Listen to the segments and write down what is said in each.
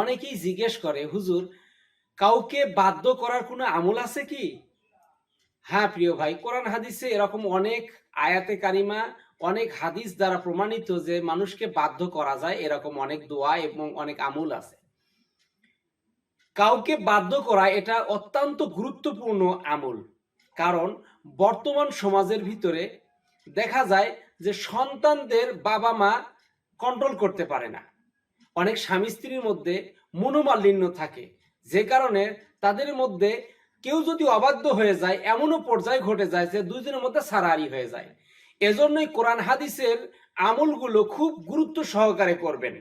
অনেকেই জিজ্ঞেস করে, হুজুর, কাউকে বাধ্য করার কোনো আমল আছে কি? হ্যাঁ প্রিয় ভাই, কোরআন হাদিসে এরকম অনেক আয়াতে কারিমা, অনেক হাদিস দ্বারা প্রমাণিত যে মানুষকে বাধ্য করা যায়, এরকম অনেক দোয়া এবং অনেক আমল আছে। কাউকে বাধ্য করা এটা অত্যন্ত গুরুত্বপূর্ণ আমল। কারণ বর্তমান সমাজের ভিতরে দেখা যায় যে সন্তানদের বাবা মা কন্ট্রোল করতে পারে না। অনেক স্বামী স্ত্রীর মধ্যে মনোমালিন্য থাকে। যে কারণে তাদের মধ্যে কেউ যদি অবাধ্য হয়ে যায়, এমনও পর্যায়ে ঘটে যায় যে দুইজনের মধ্যে সারারি হয়ে যায়। এজন্যই কোরআন হাদিসের আমলগুলো খুব গুরুত্ব সহকারে করবেন।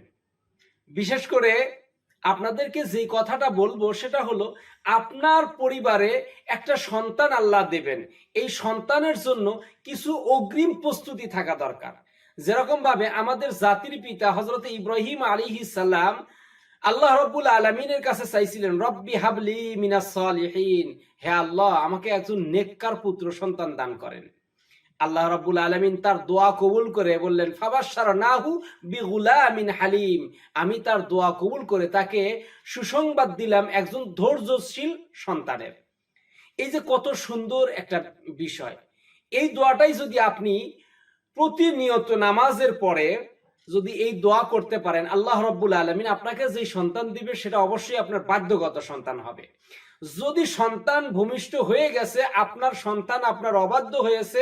বিশেষ করে আপনাদেরকে যে কথাটা বলব সেটা হলো, আপনার পরিবারে একটা সন্তান আল্লাহ দেবেন। এই সন্তানের জন্য কিছু অগ্রিম প্রস্তুতি থাকা দরকার। যেরকম ভাবে আমাদের জাতির পিতা হজরত ইব্রাহিম আলী সাল্লাম আল্লাহ রব্বুল আলমিনের কাছে চাইছিলেন, রব্বি হাবলি মিনাস সালিহিন। হে আল্লাহ, আমাকে একজন নেককার পুত্র সন্তান দান করেন। আল্লাহ রাব্বুল আলামিন তার দোয়া কবুল করে বললেন ফাবাশার নাহু বিগুলামিন হালিম। আমি তার দোয়া কবুল করে তাকে সুসংবাদ দিলাম একজন ধৈর্যশীল সন্তানের। এই যে কত সুন্দর একটা বিষয়। এই দোয়াটাই যদি আপনি প্রতিনিয়ত নামাজের পরে যদি এই দোয়া করতে পারেন, আল্লাহ রব্বুল আলমিন আপনাকে যে সন্তান দিবে, সেটা অবশ্যই আপনার বাধ্যগত সন্তান হবে। যদি সন্তান ভূমিষ্ঠ হয়ে গেছে, আপনার সন্তান আপনার অবাধ্য হয়েছে,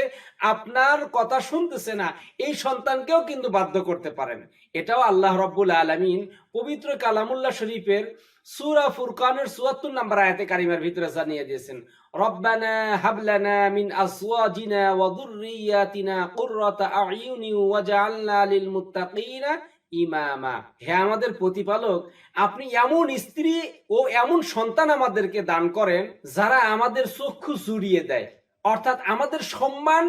আপনার কথা শুনতেছে না, এই সন্তানকেও কিন্তু বাধ্য করতে পারেন। এটাও আল্লাহ রব্বুল আলমিন পবিত্র কালামুল্লাহ শরীফের সুরা ফুরকানের চুয়াত্তর নাম্বার আয়াতে কারিমার ভিতরে জানিয়ে দিয়েছেন, রব্বানা হাবলানা মিন ইমামা। হে আমাদের প্রতিপালক, আপনি এমন স্ত্রী ও এমন সন্তান আমাদেরকে দান করেন যারা আমাদের চক্ষু জুড়িয়ে দেয়, অর্থাৎ আমাদের সম্মান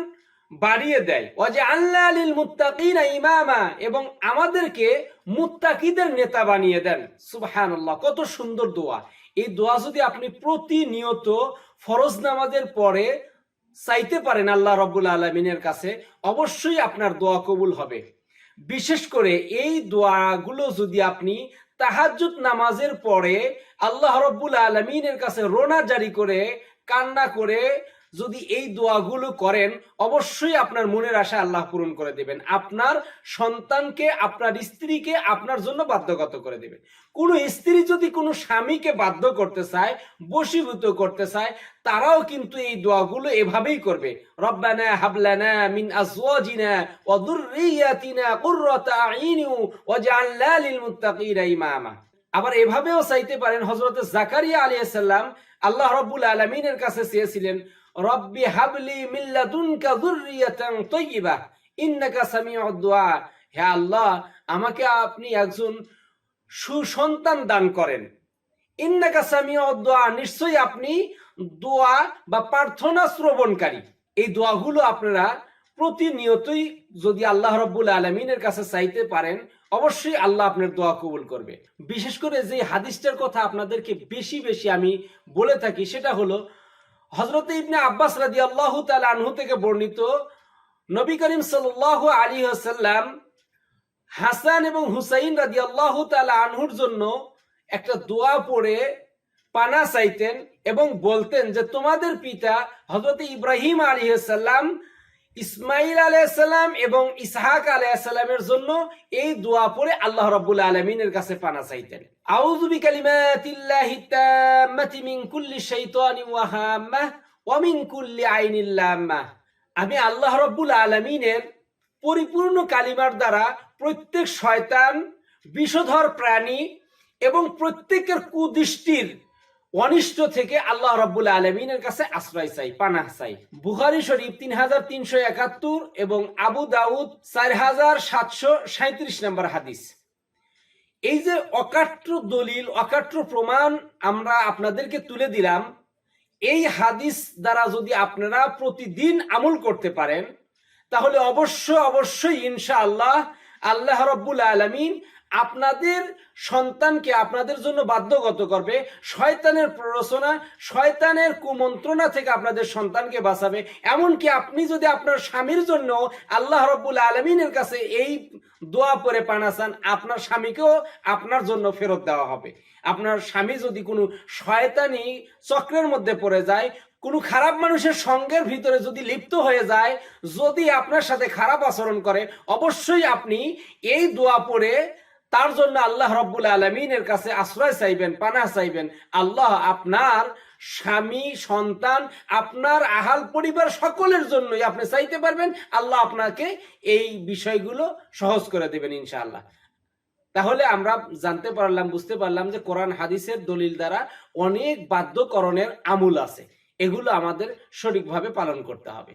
বাড়িয়ে দেয়। যে আল্লাহ আলিল মুত্তাকিনা ইমামা, এবং আমাদেরকে মুত্তাকিদের নেতা বানিয়ে দেন। সুবহানাল্লাহ, কত সুন্দর দোয়া। এই দোয়া যদি আপনি প্রতিনিয়ত ফরজ নামাজের পরে চাইতে পারেন আল্লাহ রব্বুল আলমিনের কাছে, অবশ্যই আপনার দোয়া কবুল হবে। বিশেষ করে এই দোয়াগুলো যদি আপনি তাহাজ্জুদ নামাজের পরে আল্লাহ রব্বুল আলমিনের কাছে রোনা জারি করে, কান্না করে যদি এই দোয়াগুলো করেন, অবশ্যই আপনার মনের আশা আল্লাহ পূরণ করে দেবেন। আপনার সন্তানকে, আপনার স্ত্রীকে আপনার জন্য বাধ্যগত করে দেবেন। কোনো স্ত্রী যদি কোনো স্বামীকে বাধ্য করতে চায়, বশীভূত করতে চায়, তারাও কিন্তু এই দোয়াগুলো এভাবেই করবে। আবার এভাবেও চাইতে পারেন, হযরত জাকারিয়া আলাইহিস সালাম আল্লাহ রাব্বুল আলামিনের কাছে চেয়েছিলেন রব্বি হাবলি মিল্লাদুনকা যুররিয়াতান তাইয়্যিবা ইন্নাকা সামিউদ দুআ। হে আল্লাহ, আমাকে আপনি একজন সুসন্তান দান করেন। ইন্নাকা সামিউদ দুআ, নিশ্চয়ই আপনি দোয়া বা প্রার্থনা শ্রবণকারী। এই দোয়াগুলো আপনারা প্রতিনিয়তই যদি আল্লাহ রব্বুল আলমিনের কাছে চাইতে পারেন, অবশ্যই আল্লাহ আপনার দোয়া কবুল করবে। বিশেষ করে যে হাদিসটার কথা আপনাদেরকে বেশি বেশি আমি বলে থাকি, সেটা হলো হজরত ইবনে আব্বাস রাজি আল্লাহ আনহু থেকে বর্ণিত নবী করিম সাল আলী আসাল্লাম হাসান এবং হুসাইন রাজি আল্লাহ আনহুর জন্য একটা দোয়া পড়ে, পানা চাইতেন এবং বলতেন যে, তোমাদের পিতা হজরত ইব্রাহিম আলী সাল্লাম ইসমাইল আলাইসাল্লাম এবং ইসহাক আলাইসাল্লামের জন্য এই দোয়া পড়ে আল্লাহ রাব্বুল আলমিনের কাছে পানা চাইতেন। আউযু বিকালিমাতিল্লাহি তাম্মাতি মিন কুল্লি শাইতানিন ওয়া হাম্মাহ ওয়া মিন কুল্লি আইনিল লাম্মাহ আমি আল্লাহ রাব্বুল আলমিনের পরিপূর্ণ কালিমার দ্বারা প্রত্যেক শয়তান, বিষধর প্রাণী এবং প্রত্যেকের কুদৃষ্টির অনিষ্ট থেকে আল্লাহ রাব্বুল আলমিনের কাছে আশ্রয় চাই, পানাহ চাই। বুখারি শরীফ তিন হাজার তিনশো একাত্তর এবং আবু দাউদ চার হাজার সাতশো সাঁত্রিশ নম্বর হাদিস। এই যে অকাট্য দলিল, অকাট্য প্রমাণ আমরা আপনাদেরকে তুলে দিলাম, এই হাদিস দ্বারা যদি আপনারা প্রতিদিন আমল করতে পারেন, তাহলে অবশ্য অবশ্যই ইনশা আল্লাহ আল্লাহ রব্বুল আলমিন আপনাদের সন্তানকে আপনাদের জন্য বাধ্যগত করবে, শয়তানের প্ররোচনা, শয়তানের কুমন্ত্রণা থেকে আপনাদের সন্তানকে বাঁচাবে। এমনকি আপনি যদি আপনার স্বামীর জন্য আল্লাহ রব্বুল আলমিনের কাছে এই দোয়া পরে পানা চান, আপনার স্বামীকেও আপনার জন্য ফেরত দেওয়া হবে। আপনার স্বামী যদি কোনো শয়তানি চক্রের মধ্যে পড়ে যায়, কোনো খারাপ মানুষের সঙ্গের ভিতরে যদি লিপ্ত হয়ে যায়, যদি আপনার সাথে খারাপ আচরণ করে, অবশ্যই আপনি এই দোয়া পড়ে তার জন্য আল্লাহ রব্বুল আলমিনের কাছে আশ্রয় চাইবেন, পানাহ চাইবেন। আল্লাহ আপনার স্বামী, সন্তান, আপনার আহাল পরিবার সকলের জন্যই আপনি চাইতে পারবেন। আল্লাহ আপনাকে এই বিষয়গুলো সহজ করে দেবেন ইনশাআল্লাহ। তাহলে আমরা জানতে পারলাম, বুঝতে পারলাম যে কোরআন, হাদিসের দলিল দ্বারা অনেক বাধ্যকরণের আমূল আছে। এগুলো আমাদের সঠিকভাবে পালন করতে হবে।